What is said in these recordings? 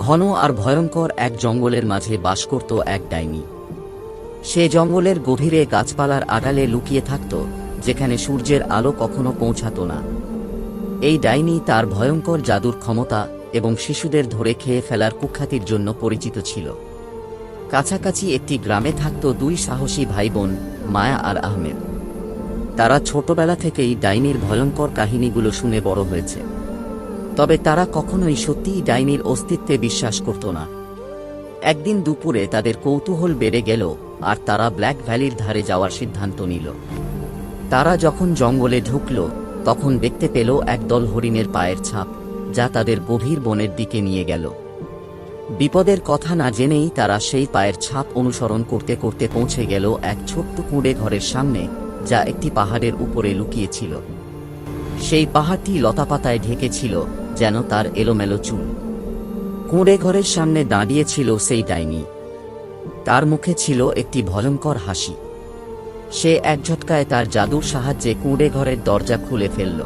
ঘন আর ভয়ঙ্কর এক জঙ্গলের মাঝে বাস করত এক ডাইনি। সে জঙ্গলের গভীরে গাছপালার আড়ালে লুকিয়ে থাকত, যেখানে সূর্যের আলো কখনো পৌঁছাতো না। এই ডাইনি তার ভয়ঙ্কর জাদুর ক্ষমতা এবং শিশুদের ধরে খেয়ে ফেলার কুখ্যাতির জন্য পরিচিত ছিল। কাছাকাছি একটি গ্রামে থাকত দুই সাহসী ভাই বোন মায়া আর আহমেদ। তারা ছোটবেলা থেকেই ডাইনির ভয়ঙ্কর কাহিনীগুলো শুনে বড় হয়েছে। তবে তারা কখনোই সত্যিই ডাইনির অস্তিত্বে বিশ্বাস করত না। একদিন দুপুরে তাদের কৌতূহল বেড়ে গেল আর তারা ব্ল্যাক ভ্যালির ধারে যাওয়ার সিদ্ধান্ত নিল। তারা যখন জঙ্গলে ঢুকল, তখন দেখতে পেল একদল হরিণের পায়ের ছাপ, যা তাদের গভীর বনের দিকে নিয়ে গেল। বিপদের কথা না জেনেই তারা সেই পায়ের ছাপ অনুসরণ করতে করতে পৌঁছে গেল এক ছোট্ট কুঁড়ে ঘরের সামনে, যা একটি পাহাড়ের উপরে লুকিয়েছিল। সেই পাহাড়টি লতাপাতায় ঢেকেছিল, যেন তার এলোমেলো চুল। কুঁড়ে ঘরের সামনে দাঁড়িয়েছিল সেই ডাইনি। তার মুখে ছিল একটি ভয়ঙ্কর হাসি। সে এক ঝটকায় তার জাদুর সাহায্যে কুঁড়ে ঘরের দরজা খুলে ফেলল।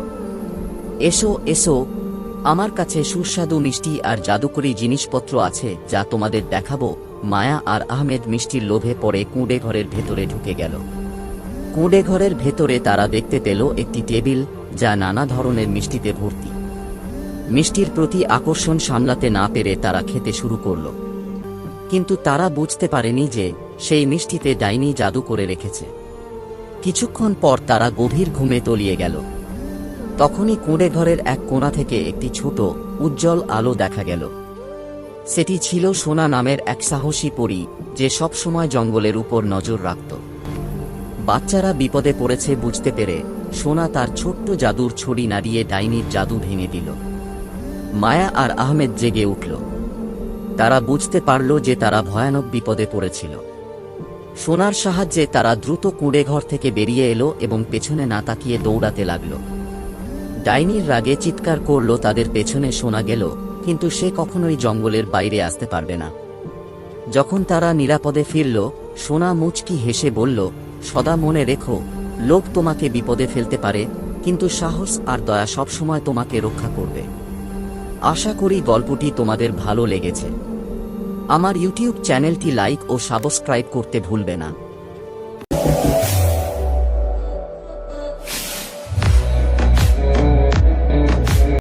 এসো এসো, আমার কাছে সুস্বাদু মিষ্টি আর জাদুকরি জিনিসপত্র আছে, যা তোমাদের দেখাবো। মায়া আর আহমেদ মিষ্টির লোভে পড়ে কুঁড়ে ঘরের ভেতরে ঢুকে গেল। কুঁড়ে ঘরের ভেতরে তারা দেখতে পেল একটি টেবিল যা নানা ধরনের মিষ্টিতে ভর্তি। মিষ্টির প্রতি আকর্ষণ সামলাতে না পেরে তারা খেতে শুরু করল। কিন্তু তারা বুঝতে পারেনি যে সেই মিষ্টিতে ডাইনি জাদু করে রেখেছে। কিছুক্ষণ পর তারা গভীর ঘুমে তলিয়ে গেল। তখনই কুঁড়ে ঘরের এক কোণা থেকে একটি ছোট, উজ্জ্বল আলো দেখা গেল। সেটি ছিল সোনা নামের এক সাহসী পরী যে সবসময় জঙ্গলের উপর নজর রাখত। বাচ্চারা বিপদে পড়েছে বুঝতে পেরে সোনা তার ছোট্ট জাদুর ছড়ি নাড়িয়ে ডাইনির জাদু ভেঙে দিল। মায়া আর আহমেদ জেগে উঠল। তারা বুঝতে পারল যে তারা ভয়ানক বিপদে পড়েছিল। সোনার সাহায্যে তারা দ্রুত কুঁড়ে ঘর থেকে বেরিয়ে এলো এবং পেছনে না তাকিয়ে দৌড়াতে লাগল। ডাইনির রাগে চিৎকার করল তাদের পেছনে শোনা গেল, কিন্তু সে কখনোই জঙ্গলের বাইরে আসতে পারবে না। যখন তারা নিরাপদে ফিরল, সোনা মুচকি হেসে বলল, সদা মনে রেখো লোক তোমাকে বিপদে ফেলতে পারে, কিন্তু সাহস আর দয়া সবসময় তোমাকে রক্ষা করবে। আশা করি গল্পটি তোমাদের ভালো লেগেছে। আমার ইউটিউব চ্যানেলটি লাইক ও সাবস্ক্রাইব করতে ভুলবে না।